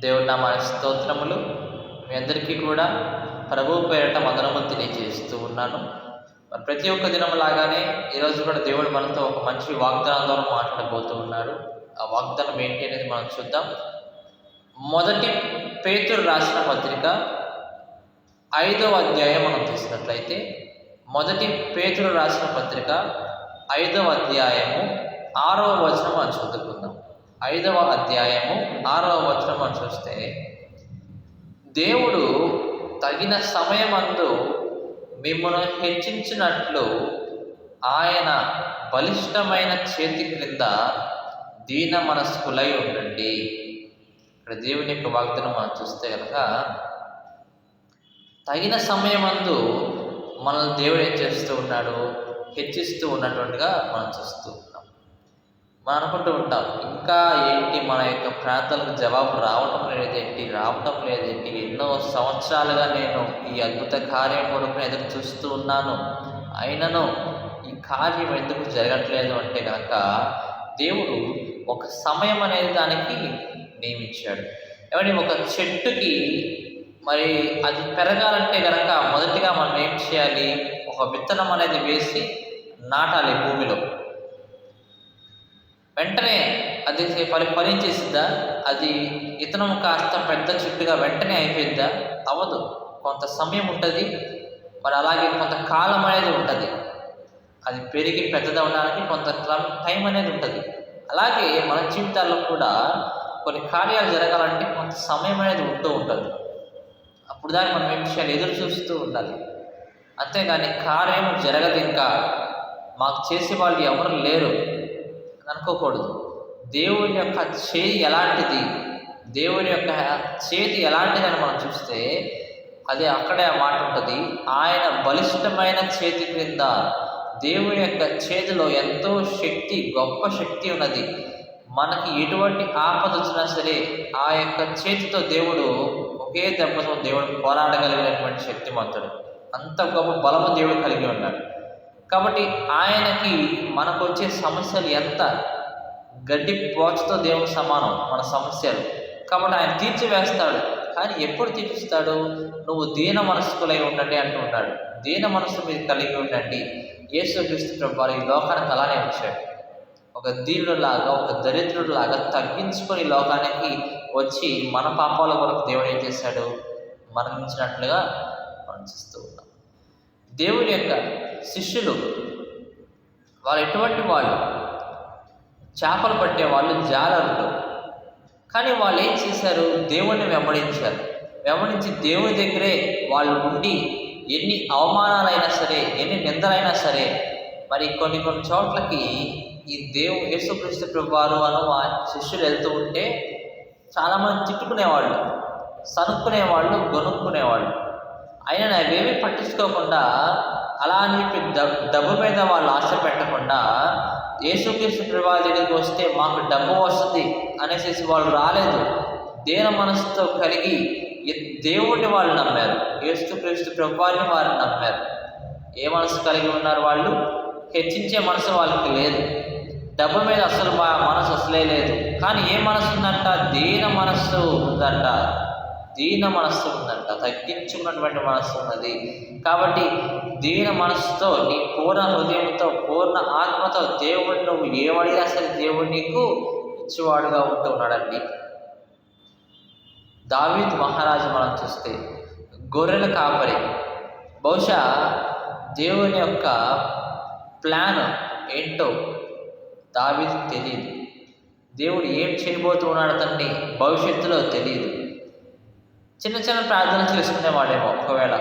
దేవుడు నా మన స్తోత్రములు. మీ అందరికీ కూడా ప్రభు పేరట వందనములు తెలియజేస్తూ ఉన్నాను. ప్రతి ఒక్క దినం లాగానే ఈరోజు కూడా దేవుడు మనతో ఒక మంచి వాగ్దానం ద్వారా మాట్లాడబోతూ ఉన్నాడు. ఆ వాగ్దానం ఏంటి అనేది మనం చూద్దాం. మొదటి పేతురు రాసిన పత్రిక ఐదవ అధ్యాయం మనం తీసినట్లయితే మొదటి పేతురు రాసిన పత్రిక ఐదవ అధ్యాయము ఆరవ వచనం మనం చదువుకుందాం. ఐదవ అధ్యాయము ఆరవ వచనం అని చూస్తే దేవుడు తగిన సమయమందు మిమ్మల్ని హెచ్చించినట్లు ఆయన బలిష్టమైన చేతి క్రింద దీన మనస్కులై ఉండండి. ఇక్కడ దేవుని యొక్క వాగ్దానం మనం చూస్తే కనుక తగిన సమయమందు మనల్ని దేవుడు ఏం చేస్తూ ఉన్నాడు? హెచ్చిస్తూ ఉన్నటువంటిగా మనం చూస్తూ అనుకుంటూ ఉంటాం. ఇంకా ఏంటి మన యొక్క ప్రాంతాలకు జవాబు రావటం లేదేంటి రావటం లేదేంటి ఎన్నో సంవత్సరాలుగా నేను ఈ అద్భుత కార్యం కొరకు ఎదురు చూస్తూ ఉన్నాను. అయినను ఈ కార్యం ఎందుకు జరగట్లేదు అంటే కనుక దేవుడు ఒక సమయం అనేది దానికి నియమించాడు. ఏమంటే ఒక చెట్టుకి మరి అది పెరగాలంటే కనుక మొదటిగా మనం ఏం చేయాలి? ఒక విత్తనం అనేది వేసి నాటాలి భూమిలో. వెంటనే అది ఫలి ఫలించేసిద్దా అది ఇతనం కాస్త పెద్ద చెట్టుగా వెంటనే అయిపోయిద్దా? అవ్వదు కొంత సమయం ఉంటుంది. మరి అలాగే కొంత కాలం అనేది ఉంటుంది. అది పెరిగి పెద్దదవడానికి కొంత టైం అనేది ఉంటుంది. అలాగే మన జీవితాల్లో కూడా కొన్ని కార్యాలు జరగాలంటే కొంత సమయం అనేది ఉంటూ ఉంటుంది. అప్పుడు దాన్ని మనం ఏం చేయాలి? ఎదురు చూస్తూ ఉండాలి. అంతేగాని కార్యం జరగదు ఇంకా. మాకు చేసే వాళ్ళు ఎవరు లేరు. అనుకోకూడదు. దేవుని యొక్క చేయి ఎలాంటిది? దేవుని యొక్క చేతి ఎలాంటిదని మనం చూస్తే అది అక్కడే మాట ఉంటుంది. ఆయన బలిష్టమైన చేతి క్రింద దేవుని యొక్క చేతిలో ఎంతో శక్తి గొప్ప శక్తి ఉన్నది. మనకి ఎటువంటి ఆపద వచ్చినా సరే ఆ యొక్క చేతితో దేవుడు ఒకే దెబ్బతో దేవుడు పోరాడగలిగినటువంటి శక్తిమంతుడు అంత గొప్ప బలము దేవుడు కలిగి ఉన్నాడు. కాబట్టి ఆయనకి మనకు వచ్చే సమస్యలు ఎంత? గడ్డి పోచతో దేవుడు సమానం మన సమస్యలు. కాబట్టి ఆయన తీర్చివేస్తాడు. కానీ ఎప్పుడు తీర్చిస్తాడు? నువ్వు దీన మనస్కులై ఉండండి అంటుంటాడు దీన మనస్సు మీరు కలిగి ఉండండి. యేసుక్రీస్తు వారి ఈ లోకానికి అలానే వచ్చాడు. ఒక దీనుడులాగా ఒక దరిద్రుడిలాగా తగ్గించుకొని లోకానికి వచ్చి మన పాపాల కొరకు దేవుడు ఏం చేశాడు? మరణించినట్లుగా మనం చేస్తూ ఉన్నాం. దేవుడి యొక్క శిష్యులు. వాళ్ళు ఎటువంటి వాళ్ళు? చేపలు పట్టే వాళ్ళు జాలరులు. కానీ వాళ్ళు ఏం చేశారు? దేవుణ్ణి వెంబడించారు. వెంబడించి దేవుని దగ్గరే వాళ్ళు ఉండి ఎన్ని అవమానాలైనా సరే ఎన్ని నిందలైనా సరే మరి కొన్ని కొన్ని చోట్లకి ఈ దేవు యేసుక్రీస్తు ప్రభువారు అని ఆ శిష్యులు వెళ్తూ ఉంటే చాలామంది తిట్టుకునేవాళ్ళు సనుక్కునేవాళ్ళు గొనుక్కునేవాళ్ళు. అయినా అవేమీ పట్టించుకోకుండా అలా అని చెప్పి డబ్బు మీద వాళ్ళు ఆశ పెట్టకుండా యేసుక్రీస్తు ప్రభా దగ్గరికి వస్తే మాకు డబ్బు వస్తుంది అనేసి వాళ్ళు రాలేదు. దేన మనసుతో కలిగి దేవుడిని వాళ్ళు నమ్మారు. యేసుక్రీస్తు ప్రభువాన్ని వారు నమ్మారు. ఏ మనసు కలిగి ఉన్నారు వాళ్ళు? హెచ్చించే మనసు వాళ్ళకి లేదు. డబ్బు మీద అసలు మా మనసు అసలే లేదు. కానీ ఏ మనసు ఉందంట? దీన మనస్సు ఉందంట. దీన మనస్సు ఉందంట తగ్గించుకున్నటువంటి మనస్సు ఉన్నది. కాబట్టి దీన మనస్సుతో నీ పూర్ణ హృదయంతో పూర్ణ ఆత్మతో దేవుడు నువ్వు ఏమడినా సరే దేవుడు నీకు ఇచ్చేవాడుగా ఉంటూ ఉన్నాడండి మహారాజు మనం చూస్తే గొర్రెల కాపరి. బహుశా దేవుని యొక్క ప్లాన్ ఏంటో దావీద్ తెలియదు దేవుడు ఏం చేయబోతున్నాడు తండ్రి? భవిష్యత్తులో తెలియదు చిన్న చిన్న ప్రార్థన చేసుకునేవాడేమో ఒకవేళ.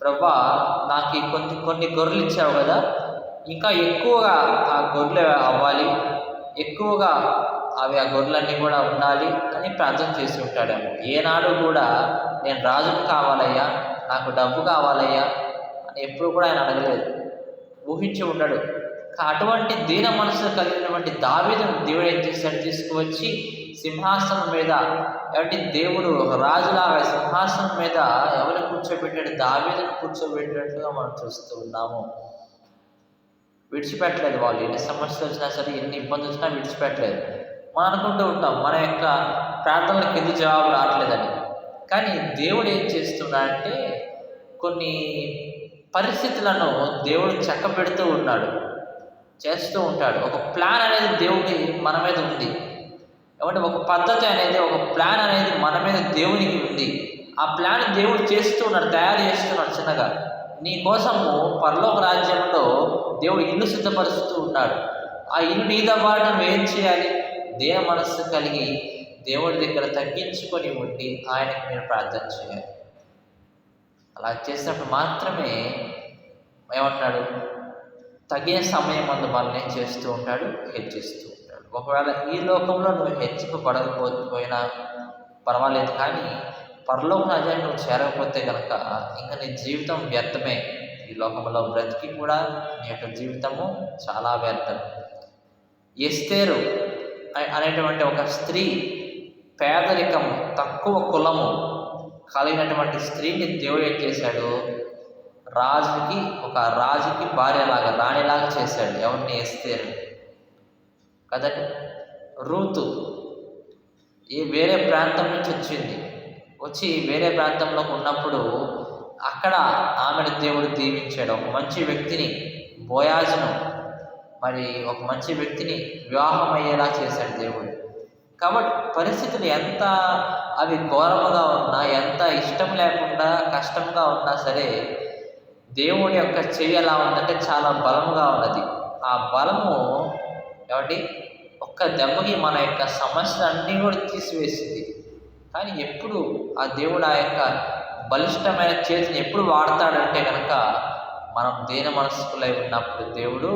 ప్రభా నాకు కొన్ని కొన్ని గొర్రెలు ఇచ్చావు కదా ఇంకా ఎక్కువగా ఆ గొర్రెలు అవ్వాలి ఎక్కువగా అవి ఆ గొర్రెలన్నీ కూడా ఉండాలి అని ప్రార్థన చేసి ఉంటాడేమో. ఏనాడు కూడా నేను రాజుకు కావాలయ్యా నాకు డబ్బు కావాలయ్యా అని ఎప్పుడు కూడా ఆయన అడగలేదు. ఊహించి ఉండడు. అటువంటి దీన మనసు కలిగినటువంటి దావీదును దేవుడు ఏం చేశాడు? తీసుకువచ్చి సింహాసనం మీద ఏమంటే దేవుడు రాజులాగా సింహాసనం మీద ఎవరిని కూర్చోబెట్టాడు? దావీదును కూర్చోబెట్టినట్టుగా మనం చూస్తూ ఉన్నాము. విడిచిపెట్టలేదు వాళ్ళు. ఎన్ని సమస్యలు వచ్చినా సరే ఎన్ని ఇబ్బందులు వచ్చినా విడిచిపెట్టలేదు. మనం అనుకుంటూ ఉంటాం మన యొక్క ప్రార్థనలకు ఎందుకు జవాబు రావట్లేదని. కానీ దేవుడు ఏం చేస్తున్నాడంటే కొన్ని పరిస్థితులను దేవుడు చక్కబెడుతూ ఉన్నాడు. చేస్తూ ఉంటాడు. ఒక ప్లాన్ అనేది దేవుడి మన మీద ఉంది. కాబట్టి ఒక పద్ధతి అనేది ఒక ప్లాన్ అనేది మన మీద దేవునికి ఉంది. ఆ ప్లాన్ దేవుడు చేస్తూ ఉన్నాడు తయారు చేస్తున్నాడు చిన్నగా. నీ కోసము పరలోక రాజ్యంలో దేవుడు ఇల్లు సిద్ధపరుస్తూ ఉన్నాడు. ఆ ఇల్లు మీద వాడు నువ్వు ఏం చేయాలి? దేవ మనస్సు కలిగి దేవుడి దగ్గర తగ్గించుకొని ఉండి ఆయనకు మీరు ప్రార్థన చేయాలి. అలా చేసినప్పుడు మాత్రమే ఏమంటున్నాడు? తగిన సమయం అందు మనల్ని చేస్తూ ఉంటాడు హెచ్చిస్తూ ఉంటాడు. ఒకవేళ ఈ లోకంలో నువ్వు హెచ్చింపబడకపోయినా పర్వాలేదు కానీ పరలోక రాజ్యాన్ని నువ్వు చేరకపోతే కనుక ఇంకా నీ జీవితం వ్యర్థమే. ఈ లోకంలో బ్రతికి కూడా నీ యొక్క జీవితము చాలా వ్యర్థం. ఎస్తేరు అనే- అనేటువంటి ఒక స్త్రీ పేదరికం తక్కువ కులము కలిగినటువంటి స్త్రీని దేవుడు ఏం చేశాడు? రాజుకి ఒక రాజుకి భార్యలాగా రాణిలాగా చేశాడు. ఎవరిని? ఎస్తేరు. కదండి? రూతు. ఈ వేరే ప్రాంతం నుంచి వచ్చింది. వచ్చి వేరే ప్రాంతంలోకి ఉన్నప్పుడు అక్కడ ఆమెను దేవుడు దీవించాడు. ఒక మంచి వ్యక్తిని బోయాజును. మరి ఒక మంచి వ్యక్తిని వివాహం అయ్యేలా చేశాడు దేవుడు. కాబట్టి పరిస్థితులు ఎంత అవి ఘోరముగా ఉన్నా ఎంత ఇష్టం లేకుండా కష్టంగా ఉన్నా సరే దేవుడి యొక్క చెయ్యి ఎలా ఉందంటే చాలా బలముగా ఉన్నది. ఆ బలము ఏమండి? ఒక్క దెబ్బకి మన యొక్క సమస్యలన్నీ కూడా తీసివేసింది. కానీ ఎప్పుడు ఆ దేవుడు ఆ యొక్క బలిష్టమైన చేతిని ఎప్పుడు వాడతాడంటే కనుక మనం దేన మనస్కులై ఉన్నప్పుడు దేవుడు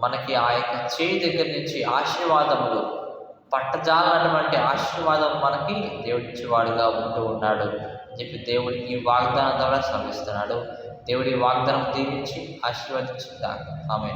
మనకి ఆ యొక్క చేయి దగ్గర నుంచి ఆశీర్వాదములు పట్టజాలన్నటువంటి ఆశీర్వాదం మనకి దేవుడిచ్చేవాడుగా ఉంటూ ఉన్నాడు అని చెప్పి దేవుడికి వాగ్దానం ద్వారా శ్రమిస్తున్నాడు దేవుడి వాగ్దానం దీవించి ఆశీర్వదించిందా ఆమె